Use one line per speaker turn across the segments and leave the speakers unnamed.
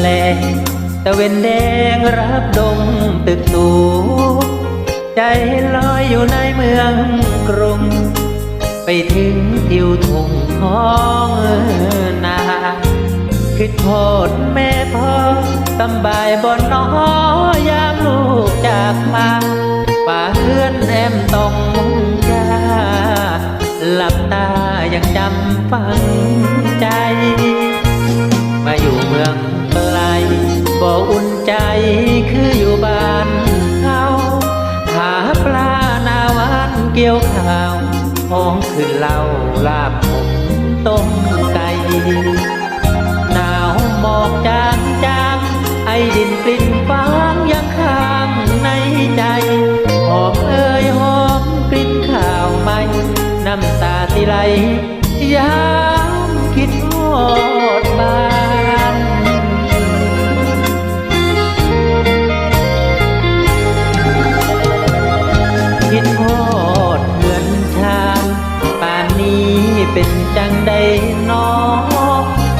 แลตะเวนแดงรับดงตึกสูงใจลอยอยู่ในเมืองกรุง ไปถึงทิวทุ่งท้องนาคิดโทษแม่พ่อสำบายบนน้อง บ่อุ่นใจคืออยู่บ้านเขาหาปลาหนาวันเกี่ยวข้าวห้องขึ้นเหล้าลาบผมต้มไก่หนาวหมอกจางจางไอดินกลิ่นฟางยังค้างในใจหอมเอ่ยหอมกลิ่นข้าวใหม่น้ำตาสิไหลยามคิดฮอ เป็นจังใดนอ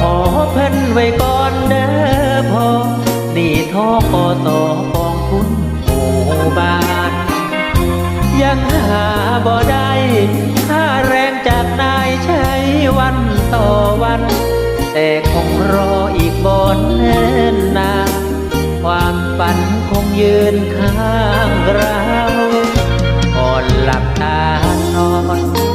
ขอเพิ่นไว้ก่อนเด้อพอนี่ท่อกอต่อกองทุนหมู่บ้านยังหาบ่ได้ค่าแรงจากนายใช้วันต่อวัน แต่คงรออีกบนเนินนานความฝันคงยืนข้างเราก่อนหลับตานอน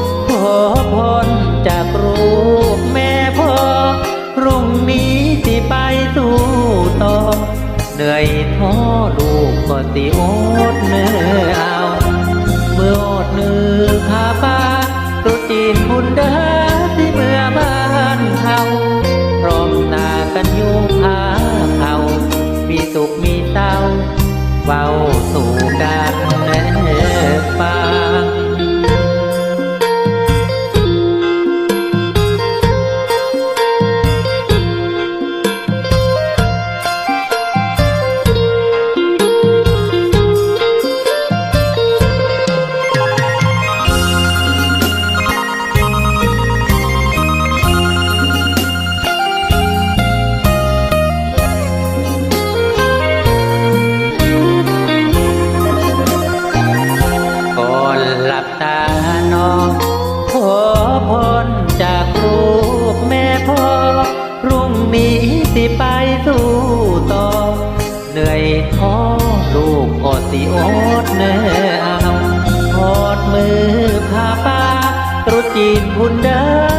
อยท้อลูกก็ติอดเนื้อเอาเมื่ออดเหนือพาป้าตรุษจีนบุญเดอที่เมื่อบ้านเขาพร้อมหน้ากันอยู่พาเขามีสุขมีเศร้าเบาสู่ ลูกก็สิอดเนื้อเอาพอดมือพาป้าตรุษจีนพุ่นเด้อ